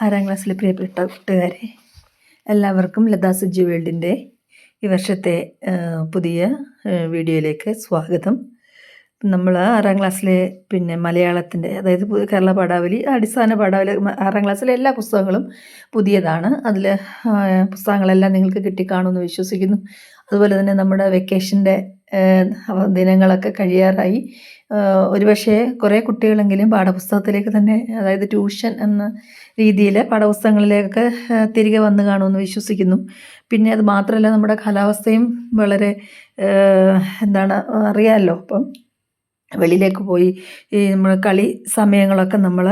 ആറാം ക്ലാസ്സിലെ പ്രിയപ്പെട്ട കൂട്ടുകാരെ എല്ലാവർക്കും ലതാ സുജി വേൾഡിന്റെ ഈ വർഷത്തെ പുതിയ വീഡിയോയിലേക്ക് സ്വാഗതം. നമ്മൾ ആറാം ക്ലാസ്സിലെ പിന്നെ മലയാളത്തിന്റെ അതായത് കേരള പാഠാവലി അടിസ്ഥാന പാഠാവലി ആറാം ക്ലാസ്സിലെ എല്ലാ പുസ്തകങ്ങളും പുതിയതാണ്. അതിൽ പുസ്തകങ്ങളെല്ലാം നിങ്ങൾക്ക് കിട്ടിക്കാണുമെന്ന് വിശ്വസിക്കുന്നു. അതുപോലെ തന്നെ നമ്മുടെ വെക്കേഷന്റെ ദിനങ്ങളൊക്കെ കഴിയാറായി. ഒരുപക്ഷെ കുറേ കുട്ടികളെങ്കിലും പാഠപുസ്തകത്തിലേക്ക് തന്നെ അതായത് ട്യൂഷൻ എന്ന രീതിയിൽ പാഠപുസ്തകങ്ങളിലേക്ക് തിരികെ വന്നു കാണുമെന്ന് വിശ്വസിക്കുന്നു. പിന്നെ അത് മാത്രമല്ല നമ്മുടെ കാലാവസ്ഥയും വളരെ എന്താണ് അറിയാമല്ലോ അപ്പം. വെളിയിലേക്ക് പോയി ഈ നമ്മൾ കളി സമയങ്ങളൊക്കെ നമ്മൾ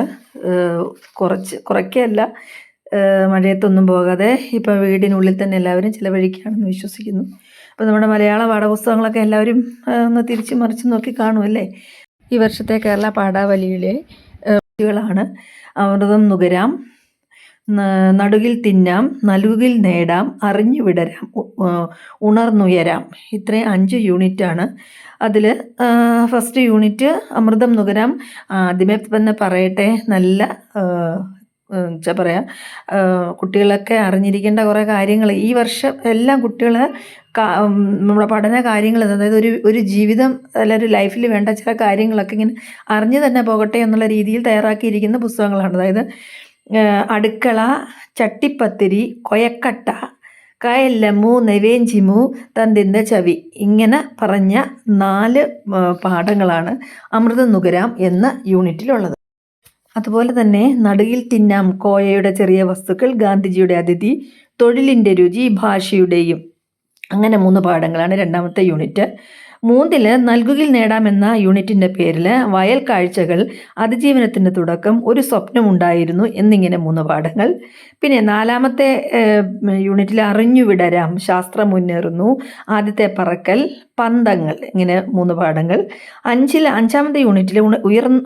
കുറച്ച് കുറയ്ക്കുകയല്ല ആ, മഴയത്തൊന്നും പോകാതെ ഇപ്പം വീടിനുള്ളിൽ തന്നെ എല്ലാവരും ചിലവഴിക്കുകയാണെന്ന് വിശ്വസിക്കുന്നു. അപ്പോൾ നമ്മുടെ മലയാള പാഠപുസ്തകങ്ങളൊക്കെ എല്ലാവരും ഒന്ന് തിരിച്ചു മറിച്ച് നോക്കി കാണുമല്ലേ ഈ വർഷത്തെ കേരള പാഠാവലിയിലെ കുട്ടികളാണ്. അമൃതം നുകരാം നടുകിൽ തിന്നാം നൽകുകിൽ നേടാം അറിഞ്ഞു വിടരാം ഉണർന്നുയരാം. ഇത്രയും അഞ്ച് യൂണിറ്റാണ്. അതിൽ ഫസ്റ്റ് യൂണിറ്റ് അമൃതം നുകരാം. ആദ്യമേ തന്നെ പറയട്ടെ നല്ല എന്താ പറയുക കുട്ടികളൊക്കെ അറിഞ്ഞിരിക്കേണ്ട കുറേ കാര്യങ്ങൾ ഈ വർഷം എല്ലാം കുട്ടികൾ നമ്മുടെ പഠന കാര്യങ്ങൾ അതായത് ഒരു ഒരു ജീവിതം അല്ല ഒരു ലൈഫിൽ വേണ്ട ചില കാര്യങ്ങളൊക്കെ ഇങ്ങനെ അറിഞ്ഞു തന്നെ പോകട്ടെ എന്നുള്ള രീതിയിൽ തയ്യാറാക്കിയിരിക്കുന്ന പുസ്തകങ്ങളാണ്. അതായത് അടുക്കള ചട്ടിപ്പത്തിരി കൊയക്കട്ട കയല്ലമു നെവേഞ്ചിമു തന്തിന്റെ ചവി ഇങ്ങനെ പറഞ്ഞ നാല് പാഠങ്ങളാണ് അമൃത നുകരാം എന്ന യൂണിറ്റിലുള്ളത്. അതുപോലെ തന്നെ നടുകിൽ തിന്നാം കോയയുടെ ചെറിയ വസ്തുക്കൾ ഗാന്ധിജിയുടെ അതിഥി തൊഴിലിന്റെ രുചി ഭാഷയുടെയും. അങ്ങനെ മൂന്ന് പാഠങ്ങളാണ് രണ്ടാമത്തെ യൂണിറ്റ്. മൂന്നിൽ നൽകുകിൽ നേടാമെന്ന യൂണിറ്റിന്റെ പേരിൽ വയൽ കാഴ്ചകൾ അതിജീവനത്തിന്റെ തുടക്കം ഒരു സ്വപ്നമുണ്ടായിരുന്നു എന്നിങ്ങനെ മൂന്ന് പാഠങ്ങൾ. പിന്നെ നാലാമത്തെ യൂണിറ്റിൽ അറിഞ്ഞു വിടരാം ശാസ്ത്രം മുന്നേറുന്നു ആദ്യത്തെ പറക്കൽ പന്തങ്ങൾ ഇങ്ങനെ മൂന്ന് പാഠങ്ങൾ. അഞ്ചിൽ അഞ്ചാമത്തെ യൂണിറ്റിൽ ഉയർന്ന്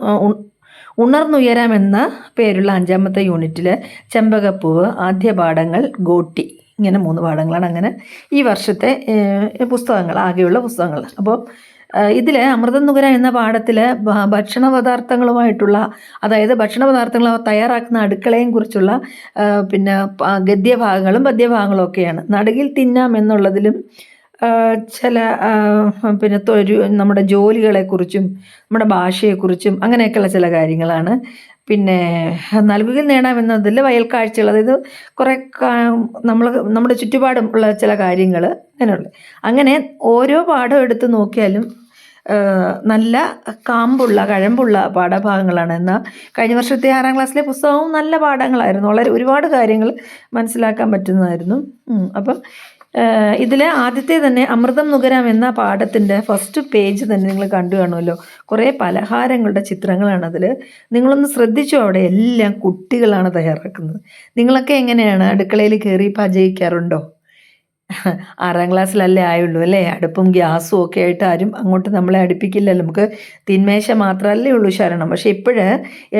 ഉ- ഉണർന്നുയരാം എന്ന പേരുള്ള അഞ്ചാമത്തെ യൂണിറ്റിൽ ചെമ്പകപ്പൂവ് ആദ്യ പാഠങ്ങൾ ഗോട്ടി ഇങ്ങനെ മൂന്ന് പാഠങ്ങളാണ് അങ്ങനെ ഈ വർഷത്തെ പുസ്തകങ്ങൾ ആകെയുള്ള പുസ്തകങ്ങൾ. അപ്പോൾ ഇതിൽ അമൃതം നുകര എന്ന പാഠത്തിൽ ഭക്ഷണ പദാർത്ഥങ്ങളുമായിട്ടുള്ള അതായത് ഭക്ഷണ പദാർത്ഥങ്ങൾ തയ്യാറാക്കുന്ന അടുക്കളയും കുറിച്ചുള്ള പിന്നെ ഗദ്യഭാഗങ്ങളും പദ്യഭാഗങ്ങളും ഒക്കെയാണ് നടുകിൽ തിന്നാം എന്നുള്ളതിലും ചില പിന്നെ തൊരു നമ്മുടെ ജോലികളെക്കുറിച്ചും നമ്മുടെ ഭാഷയെക്കുറിച്ചും അങ്ങനെയൊക്കെയുള്ള ചില കാര്യങ്ങളാണ്. പിന്നെ നൽകുകിൽ നേടാമെന്നതിൽ വയൽക്കാഴ്ചകൾ. അതായത് കുറേ നമ്മൾ നമ്മുടെ ചുറ്റുപാടും ഉള്ള ചില കാര്യങ്ങൾ അങ്ങനെയുള്ള അങ്ങനെ ഓരോ പാഠം എടുത്ത് നോക്കിയാലും നല്ല കാമ്പുള്ള കഴമ്പുള്ള പാഠഭാഗങ്ങളാണ്. എന്നാൽ കഴിഞ്ഞ വർഷത്തെ ആറാം ക്ലാസ്സിലെ പുസ്തകവും നല്ല പാഠങ്ങളായിരുന്നു. വളരെ ഒരുപാട് കാര്യങ്ങൾ മനസ്സിലാക്കാൻ പറ്റുന്നതായിരുന്നു. അപ്പം ഇതിൽ ആദ്യത്തെ തന്നെ അമൃതം നുകരാം എന്ന പാഠത്തിന്റെ ഫസ്റ്റ് പേജ് തന്നെ നിങ്ങൾ കണ്ടു കാണുമല്ലോ. കുറേ പലഹാരങ്ങളുടെ ചിത്രങ്ങളാണ് അതിൽ നിങ്ങളൊന്ന് ശ്രദ്ധിച്ചോ അവിടെ? എല്ലാം കുട്ടികളാണ് തയ്യാറാക്കുന്നത്. നിങ്ങളൊക്കെ എങ്ങനെയാണ് അടുക്കളയിൽ കയറി പാചകിക്കാറുണ്ടോ? ആറാം ക്ലാസ്സിലല്ലേ ആയുള്ളൂ അല്ലേ? അടുപ്പും ഗ്യാസും ഒക്കെ ആയിട്ട് ആരും അങ്ങോട്ട് നമ്മളെ അടുപ്പിക്കില്ലല്ലോ. നമുക്ക് തിന്മേശ മാത്രമല്ലേ ഉള്ളൂ ശരണം. പക്ഷെ ഇപ്പോഴ്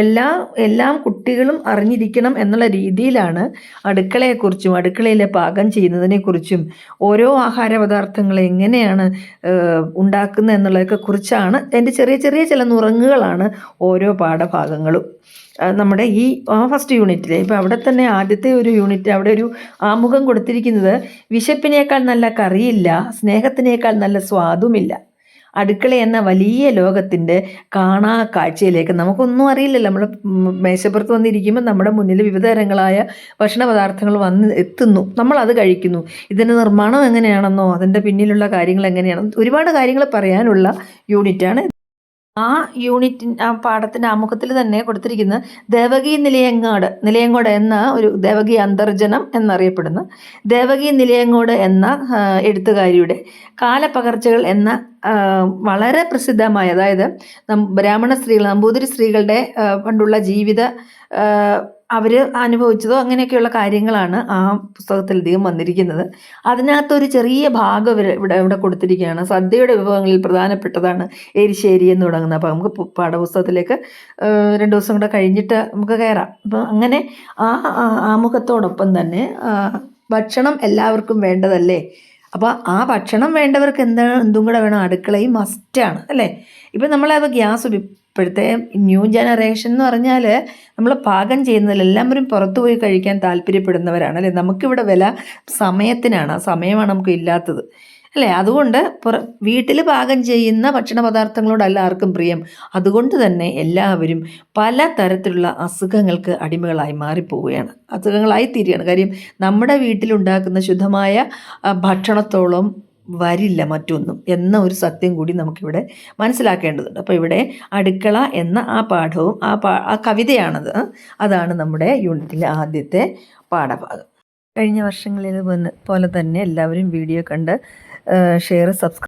എല്ലാ എല്ലാം കുട്ടികളും അറിഞ്ഞിരിക്കണം എന്നുള്ള രീതിയിലാണ് അടുക്കളയെക്കുറിച്ചും അടുക്കളയിലെ പാകം ചെയ്യുന്നതിനെക്കുറിച്ചും ഓരോ ആഹാര പദാർത്ഥങ്ങൾ എങ്ങനെയാണ് ഉണ്ടാക്കുന്നത് എന്നുള്ളതൊക്കെ കുറിച്ചാണ് എന്റെ ചെറിയ ചെറിയ ചില നുറങ്ങുകളാണ് ഓരോ പാഠഭാഗങ്ങളും. നമ്മുടെ ഈ ഫസ്റ്റ് യൂണിറ്റിൽ ഇപ്പോൾ അവിടെ തന്നെ ആദ്യത്തെ ഒരു യൂണിറ്റ് അവിടെ ഒരു ആമുഖം കൊടുത്തിരിക്കുന്നത് വിശപ്പിനേക്കാൾ നല്ല കറിയില്ല സ്നേഹത്തിനേക്കാൾ നല്ല സ്വാദുമില്ല. അടുക്കള എന്ന വലിയ ലോകത്തിന്റെ കാണാ കാഴ്ചയിലേക്ക് നമുക്കൊന്നും അറിയില്ലല്ലോ നമ്മൾ മേശപ്പുറത്ത് വന്നിരിക്കുമ്പോൾ നമ്മുടെ മുന്നിൽ വിവിധ തരങ്ങളായ ഭക്ഷണ പദാർത്ഥങ്ങൾ വന്ന് എത്തുന്നു. നമ്മൾ അത് കഴിക്കുന്നു. ഇതിന്റെ നിർമ്മാണം എങ്ങനെയാണെന്നോ അതിന്റെ പിന്നിലുള്ള കാര്യങ്ങൾ എങ്ങനെയാണെന്നോ ഒരുപാട് കാര്യങ്ങൾ പറയാനുള്ള യൂണിറ്റാണ് ആ യൂണിറ്റി ആ പാഠത്തിന്റെ ആമുഖത്തിൽ തന്നെ കൊടുത്തിരിക്കുന്ന ദേവകി നിലയങ്ങാട് നിലയങ്ങോട് എന്ന ഒരു ദേവകി അന്തർജനം എന്നറിയപ്പെടുന്ന. ദേവകി നിലയങ്ങോട് എന്ന എഴുത്തുകാരിയുടെ കാലപ്പകർച്ചകൾ എന്ന വളരെ പ്രസിദ്ധമായ അതായത് ബ്രാഹ്മണ സ്ത്രീകൾ നമ്പൂതിരി സ്ത്രീകളുടെ പണ്ടുള്ള ജീവിത അവർ അനുഭവിച്ചതോ അങ്ങനെയൊക്കെയുള്ള കാര്യങ്ങളാണ് ആ പുസ്തകത്തിൽ അധികം വന്നിരിക്കുന്നത്. അതിനകത്തൊരു ചെറിയ ഭാഗം ഇവർ ഇവിടെ ഇവിടെ കൊടുത്തിരിക്കുകയാണ്. സദ്യയുടെ വിഭവങ്ങളിൽ പ്രധാനപ്പെട്ടതാണ് എരിശ്ശേരി എന്ന് തുടങ്ങുന്നത്. അപ്പോൾ നമുക്ക് പാഠപുസ്തകത്തിലേക്ക് രണ്ട് ദിവസം കൂടെ കഴിഞ്ഞിട്ട് നമുക്ക് കയറാം. അപ്പോൾ അങ്ങനെ ആ ആമുഖത്തോടൊപ്പം തന്നെ ഭക്ഷണം എല്ലാവർക്കും വേണ്ടതല്ലേ? അപ്പോൾ ആ ഭക്ഷണം വേണ്ടവർക്ക് എന്താണ് എന്തും കൂടെ വേണം. അടുക്കളയും മസ്റ്റാണ് അല്ലേ? ഇപ്പം നമ്മളത് ഗ്യാസ് ഇപ്പോഴത്തെ ന്യൂ ജനറേഷൻ എന്ന് പറഞ്ഞാൽ നമ്മൾ പാകം ചെയ്യുന്നതിൽ എല്ലാവരും പുറത്തു പോയി കഴിക്കാൻ താല്പര്യപ്പെടുന്നവരാണ് അല്ലേ? നമുക്കിവിടെ വില സമയത്തിനാണ് ആ സമയമാണ് നമുക്ക് ഇല്ലാത്തത് അല്ലേ? അതുകൊണ്ട് പുറ വീട്ടിൽ പാകം ചെയ്യുന്ന ഭക്ഷണ പദാർത്ഥങ്ങളോടല്ല ആർക്കും പ്രിയം. അതുകൊണ്ട് തന്നെ എല്ലാവരും പല തരത്തിലുള്ള അസുഖങ്ങൾക്ക് അടിമകളായി മാറിപ്പോവുകയാണ്. അസുഖങ്ങളായി തീരുകയാണ് കാര്യം നമ്മുടെ വീട്ടിലുണ്ടാക്കുന്ന ശുദ്ധമായ ഭക്ഷണത്തോളം വരില്ല മറ്റൊന്നും എന്ന ഒരു സത്യം കൂടി നമുക്കിവിടെ മനസ്സിലാക്കേണ്ടതുണ്ട്. അപ്പോൾ ഇവിടെ അടുക്കള എന്ന ആ പാഠവും ആ പാ ആ കവിതയാണത്. അതാണ് നമ്മുടെ യൂണിറ്റിലെ ആദ്യത്തെ പാഠഭാഗം. കഴിഞ്ഞ വർഷങ്ങളിൽ പോലെ തന്നെ എല്ലാവരും വീഡിയോ കണ്ട് ഷെയർ സബ്സ്ക്രൈബ്